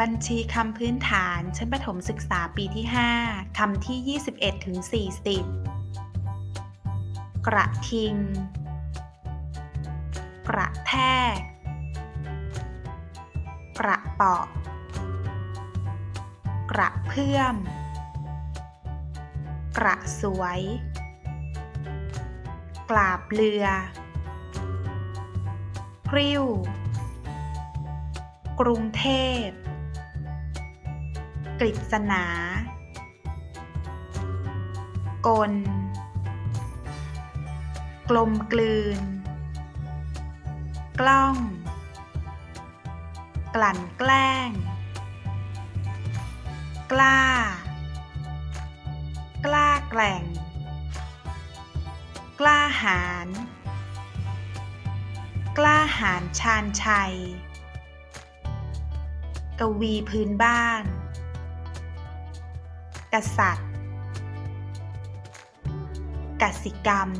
บัญชีคำพื้นฐานชั้นประถมศึกษาปีที่ 5 คำที่ 21ถึง40 กระทิง กระแทก กระเปาะ กระเพื่อม กระสวย กลาบเรือ กริ้ว กรุงเทพ กฤษณากล กลมกลืน กล้อง กลั่นแกล้ง กล้า กล้าแกล่ง กล้าหาญกล้าหาญชาญชัย กวีพื้นบ้าน กษัตริย์ กสิกรรม